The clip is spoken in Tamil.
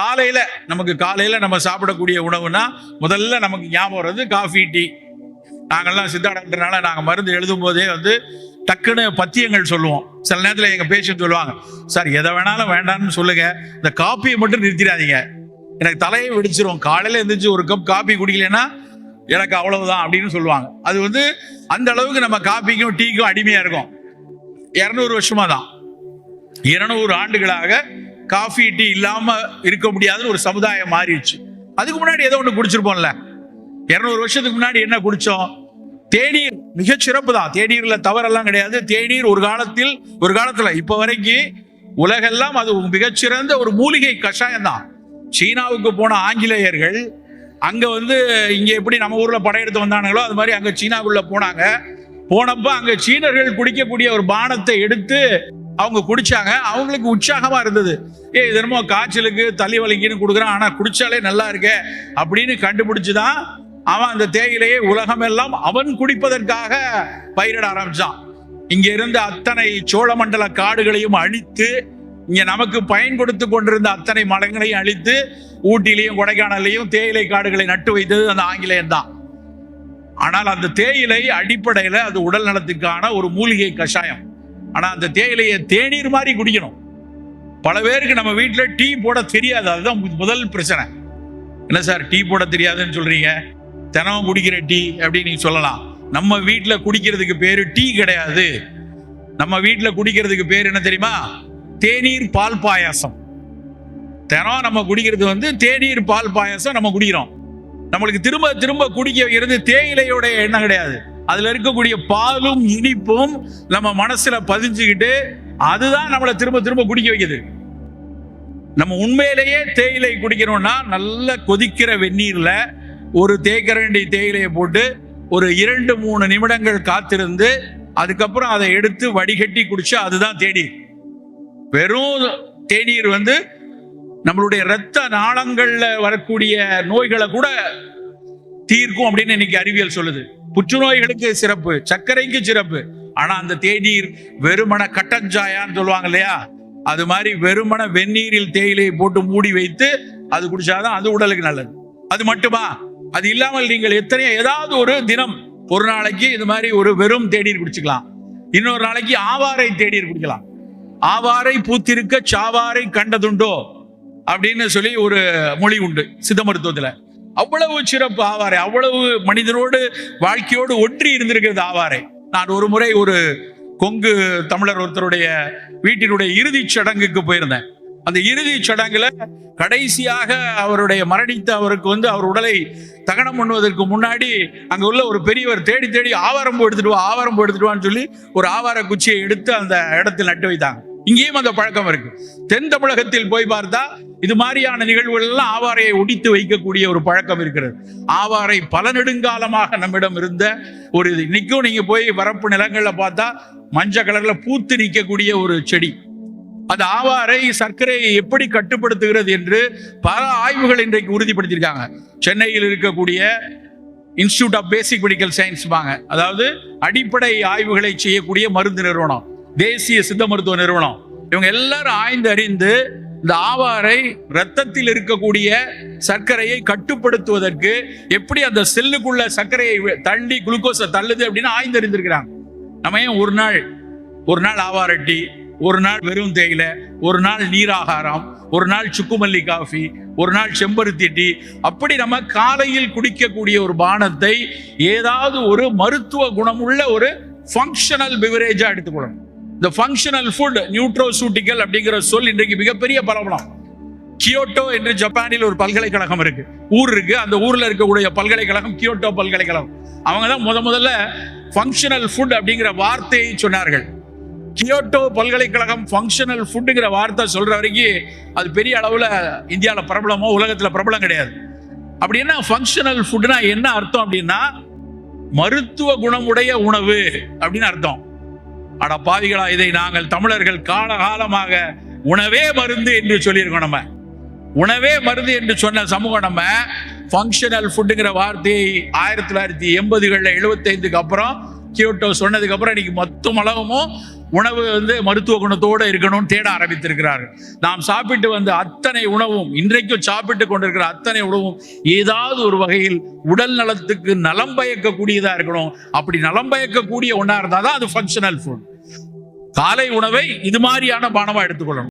காலையில நமக்கு காலையில நம்ம சாப்பிடக்கூடிய உணவுனா முதல்ல நமக்கு ஞாபகம் வர்றது காஃபி டீ நாங்கெல்லாம் சித்தா டாக்டர்னால நாங்கள் மருந்து எழுதும் போதே வந்து டக்குன்னு பத்தியங்கள் சொல்லுவோம். சில நேரத்தில் எங்கள் பேஷண்ட் சொல்லுவாங்க சார் எதை வேணாலும் வேண்டாம்னு சொல்லுங்க. இந்த காப்பியை மட்டும் நிறுத்திடாதீங்க. எனக்கு தலையை வெடிச்சிரும். காலையில் எழுந்திரிச்சு ஒரு கப் காப்பி குடிக்கலன்னா எனக்கு அவ்வளவுதான் அப்படின்னு சொல்லுவாங்க. அது வந்து அந்த அளவுக்கு நம்ம காப்பிக்கும் டீக்கும் அடிமையாக இருக்கும். இரநூறு வருஷமா தான். இருநூறு ஆண்டுகளாக காஃபி டீ இல்லாம இருக்க முடியாதுன்னு ஒரு சமுதாயம் மாறிடுச்சு. அதுக்கு முன்னாடி ஏதோ ஒன்று குடிச்சிருப்போம்ல. இருநூறு வருஷத்துக்கு முன்னாடி என்ன குடிச்சோம்? தேநீர் மிகச்சிறப்பு தான். தேநீர்ல தவறெல்லாம் கிடையாது. தேநீர் ஒரு காலத்தில் ஒரு காலத்துல இப்ப வரைக்கும் உலகெல்லாம் அது மிகச்சிறந்த ஒரு மூலிகை கஷாயம் தான். சீனாவுக்கு போன ஆங்கிலேயர்கள் அங்க வந்து இங்க எப்படி நம்ம ஊர்ல படையெடுத்து வந்தானுங்களோ அது மாதிரி அங்க சீனாவுக்குள்ள போனாங்க. போனப்ப அங்க சீனர்கள் குடிக்கக்கூடிய ஒரு பானத்தை எடுத்து அவங்க குடிச்சாங்க. அவங்களுக்கு உற்சாகமா இருந்தது. ஏ இது என்னமோ காய்ச்சலுக்கு தள்ளி வலிக்குன்னு கொடுக்குறான். ஆனா குடிச்சாலே நல்லா இருக்கே அப்படின்னு கண்டுபிடிச்சுதான் அவன் அந்த தேயிலையை உலகமெல்லாம் அவன் குடிப்பதற்காக பயிரிட ஆரம்பிச்சான். இங்க இருந்த அத்தனை சோழமண்டல காடுகளையும் அழித்து இங்க நமக்கு பயன் கொடுத்து கொண்டிருந்த அத்தனை மலங்களையும் அழித்து ஊட்டிலையும் கொடைக்கானல்லையும் தேயிலை காடுகளை நட்டு வைத்தது அந்த ஆங்கிலேயன் தான். ஆனால் அந்த தேயிலை அடிப்படையில அது உடல் நலத்துக்கான ஒரு மூலிகை கஷாயம். ஆனால் அந்த தேயிலையை தேநீர் மாதிரி குடிக்கணும். பல பேருக்கு நம்ம வீட்டில் டீ போட தெரியாது. அதுதான் முதல் பிரச்சனை. என்ன சார் டீ போட தெரியாதுன்னு சொல்றீங்க? தினமும் குடிக்கிற டீ அப்படின்னு நீங்க சொல்லலாம். நம்ம வீட்டில் குடிக்கிறதுக்கு பேர் டீ கிடையாது. நம்ம வீட்டில் குடிக்கிறதுக்கு பேர் என்ன தெரியுமா? தேநீர் பால் பாயாசம். தினம் நம்ம குடிக்கிறது வந்து தேநீர் பால் பாயாசம் நம்ம குடிக்கிறோம். நம்மளுக்கு திரும்ப திரும்ப குடிக்க வைக்கிறது தேயிலையோட எண்ணம் கிடையாது. அதுல இருக்கக்கூடிய பாலும் இனிப்பும் நம்ம மனசுல பதிஞ்சுக்கிட்டு அதுதான் நம்மளை திரும்ப திரும்ப குடிக்க வைக்குது. நம்ம உண்மையிலேயே தேயிலை குடிக்கிறோம்னா நல்ல கொதிக்கிற வெந்நீர்ல ஒரு தேக்கரண்டி தேயிலையை போட்டு ஒரு இரண்டு மூணு நிமிடங்கள் காத்திருந்து அதுக்கப்புறம் அதை எடுத்து வடிகட்டி குடிச்சா அதுதான் தேநீர். வெறும் தேநீர் வந்து நம்மளுடைய இரத்த நாளங்கள்ல வரக்கூடிய நோய்களை கூட தீர்க்கும் அப்படின்னு இன்னைக்கு அறிவியல் சொல்லுது. புற்றுநோய்களுக்கு சிறப்பு சர்க்கரைக்கு சிறப்பு. ஆனா அந்த தேநீர் வெறுமன கட்டஞ்சாயான்னு சொல்லுவாங்க இல்லையா? அது மாதிரி வெறுமன வெந்நீரில் தேயிலையை போட்டு மூடி வைத்து அது குடிச்சாதான் அது உடலுக்கு நல்லது. அது மட்டுமா? அது இல்லாமல் நீங்கள் எத்தனையோ ஏதாவது ஒரு தினம் ஒரு நாளைக்கு இது மாதிரி ஒரு வெறும் தேநீர் குடிச்சுக்கலாம். இன்னொரு நாளைக்கு ஆவாரை தேநீர் குடிக்கலாம். ஆவாரை பூத்திருக்க சாவாரை கண்டதுண்டோ அப்படின்னு சொல்லி ஒரு மொழி உண்டு சித்த மருத்துவத்துல. அவ்வளவு சிறப்பு ஆவாரே அவ்வளவு மனிதனோடு வாழ்க்கையோடு ஒன்றி இருந்திருக்கிறது ஆவாரே. நான் ஒரு முறை ஒரு கொங்கு தமிழர் ஒருத்தருடைய வீட்டினுடைய இறுதிச் சடங்குக்கு போயிருந்தேன். அந்த இறுதிச் சடங்குல கடைசியாக அவருடைய மரணித்த அவருக்கு வந்து அவர் உடலை தகனம் பண்ணுவதற்கு முன்னாடி அங்க உள்ள ஒரு பெரியவர் தேடி தேடி ஆவாரம் எடுத்துட்டு வா ஆவாரம்பு எடுத்துட்டு வான்னு சொல்லி ஒரு ஆவார குச்சியை எடுத்து அந்த இடத்தில் நட்டு வைத்தாங்க. இங்கேயும் அந்த பழக்கம் இருக்கு. தென் தமிழகத்தில் போய் பார்த்தா இது மாதிரியான நிகழ்வுகள் எல்லாம் ஆவாரையை ஒடித்து வைக்கக்கூடிய ஒரு பழக்கம் இருக்கிறது. ஆவாரை பல நெடுங்காலமாக நம்மிடம் இருந்த ஒரு இது. இன்னைக்கும் நீங்க போய் வரப்பு நிலங்களில் பார்த்தா மஞ்சள் கலர்ல பூத்து நிற்கக்கூடிய ஒரு செடி. அந்த ஆவாரை சர்க்கரையை எப்படி கட்டுப்படுத்துகிறது என்று பல ஆய்வுகள் இன்றைக்கு உறுதிப்படுத்தியிருக்காங்க. சென்னையில் இருக்கக்கூடிய institute of basic medical science வாங்க அதாவது அடிப்படை ஆய்வுகளை செய்யக்கூடிய மருந்து நிறுவனம். தேசிய சித்த மருத்துவ நிறுவனம். இவங்க எல்லாரும் ஆய்ந்து அறிந்து இந்த ஆவாரை ரத்தத்தில் இருக்கக்கூடிய சர்க்கரையை கட்டுப்படுத்துவதற்கு எப்படி அந்த செல்லுக்குள்ள சர்க்கரையை வி- தள்ளி குளுக்கோஸை தள்ளுது அப்படின்னு ஆய்ந்து அறிந்திருக்கிறாங்க. நம்ம ஏன் ஒரு நாள் ஒரு நாள் ஆவாரட்டி டீ ஒரு நாள் வெறும் தேயிலை ஒரு நாள் நீராகாரம் ஒரு நாள் சுக்குமல்லி காஃபி ஒரு நாள் செம்பருத்தி டீ அப்படி நம்ம காலையில் குடிக்கக்கூடிய ஒரு பானத்தை ஏதாவது ஒரு மருத்துவ குணமுள்ள ஒரு ஃபங்க்ஷனல் பிவரேஜாக எடுத்துக்கொள்ளணும். இந்த ஃபங்க்ஷனல் ஃபுட் நியூட்ரோசூட்டிக்கல் அப்படிங்கிற சொல் இன்றைக்கு மிகப்பெரிய பரவலாம். கியோட்டோ என்று ஜப்பானில் ஒரு பல்கலைக்கழகம் இருக்கு. ஊர் இருக்கு. அந்த ஊர்ல இருக்கக்கூடிய பல்கலைக்கழகம் கியோட்டோ பல்கலைக்கழகம். அவங்க தான் முத முதல்ல ஃபங்க்ஷனல் ஃபுட் அப்படிங்கிற வார்த்தையை சொன்னார்கள். கியோட்டோ பல்கலைக்கழகம் ஃபங்க்ஷனல் ஃபுட்டுங்கிற வார்த்தை சொல்ற வரைக்கும் அது பெரிய அளவில் இந்தியாவில் பிரபலமோ உலகத்தில் பிரபலம் கிடையாது. அப்படின்னா ஃபங்க்ஷனல் ஃபுட்னா என்ன அர்த்தம் அப்படின்னா மருத்துவ குணமுடைய உணவு அப்படின்னு அர்த்தம். ஆனா பாவிகளா இதை நாங்கள் தமிழர்கள் காலகாலமாக உணவே மருந்து என்று சொல்லியிருக்கோம் நம்ம. உணவே மருந்து என்று சொன்ன சமூகம் நம்ம ஃபங்க்ஷனல் ஃபுட்டுங்கிற வார்த்தையை ஆயிரத்தி தொள்ளாயிரத்தி எண்பதுகளில் எழுபத்தைந்துக்கு அப்புறம் கியோட்டோ சொன்னதுக்கு அப்புறம் இன்னைக்கு மொத்த உலகமும் உணவு வந்து மருத்துவ குணத்தோடு இருக்கணும்னு தேட ஆரம்பித்திருக்கிறார்கள். நாம் சாப்பிட்டு வந்த அத்தனை உணவும் இன்றைக்கும் சாப்பிட்டு கொண்டிருக்கிற அத்தனை உணவும் ஏதாவது ஒரு வகையில் உடல் நலத்துக்கு நலம் பயக்கக்கூடியதாக இருக்கணும். அப்படி நலம் பயக்கக்கூடிய ஒன்றா இருந்தால் தான் அது ஃபங்க்ஷனல் ஃபுட் காலை உணவை இது மாதிரியான பானமா எடுத்துக்கொள்ளணும்.